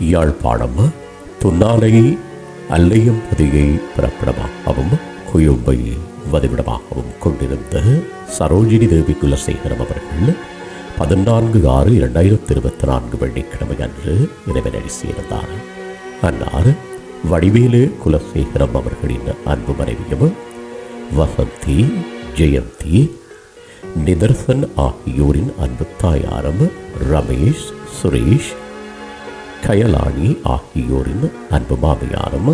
யாழ்ப்பாணம் துன்னாலை அல்லையம்பதியை பிறப்பிடமாகவும் குயும்பை வதிவிடமாகவும் கொண்டிருந்த சரோஜினி தேவி குலசேகரம் அவர்கள் பதினான்கு ஆறு இரண்டாயிரத்தி இருபத்தி நான்கு வெள்ளிக்கிழமை அன்று இறைவனடி சேர்ந்தார். அன்னார் வடிவேலு குலசேகரம் அவர்களின் அன்பு மனைவியும் வசந்தி ஜெயந்தி நிதர்சன் ஆகியோரின் அன்பு தாயாரும் ரமேஷ் சுரேஷ் கயலாணி ஆகியோரின் அன்பு மாமியாரும்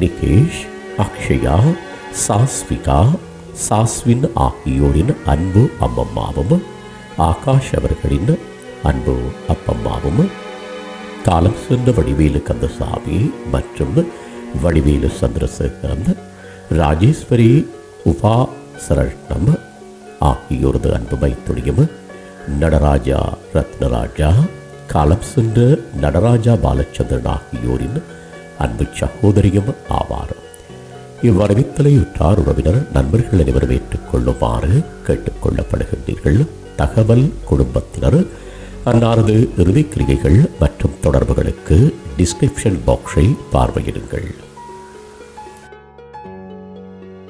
நிகேஷ் அக்ஷயா சாஸ்விகா சாஸ்வின் ஆகியோரின் அன்பு அம்மம்மாவும் ஆகாஷ் அவர்களின் அன்பு அப்பம்மாவும் காலம் சென்ற வடிவேலு கந்தசாமி மற்றும் வடிவேலு சந்திரசேகரன் ராஜேஸ்வரி உபா சரட்னம் ஆகியோரது அன்பு மைத்துணியும் நடராஜா ரத்னராஜா காலம் சென்ற நடராஜா பாலச்சந்திரன் ஆகியோரின் அன்பு சகோதரியும் ஆவார். இவ்வரவித்தலையுற்றார் உறவினர் நண்பர்கள் அனைவரும் ஏற்றுக்கொள்ளுமாறு கேட்டுக்கொள்ளப்படுகின்றீர்கள். தகவல் குடும்பத்தினர் அன்னாரது இறுதிக் கிரிகைகள் மற்றும் தொடர்புகளுக்கு டிஸ்கிரிப்ஷன் பாக்ஸை பார்வையிடுங்கள்.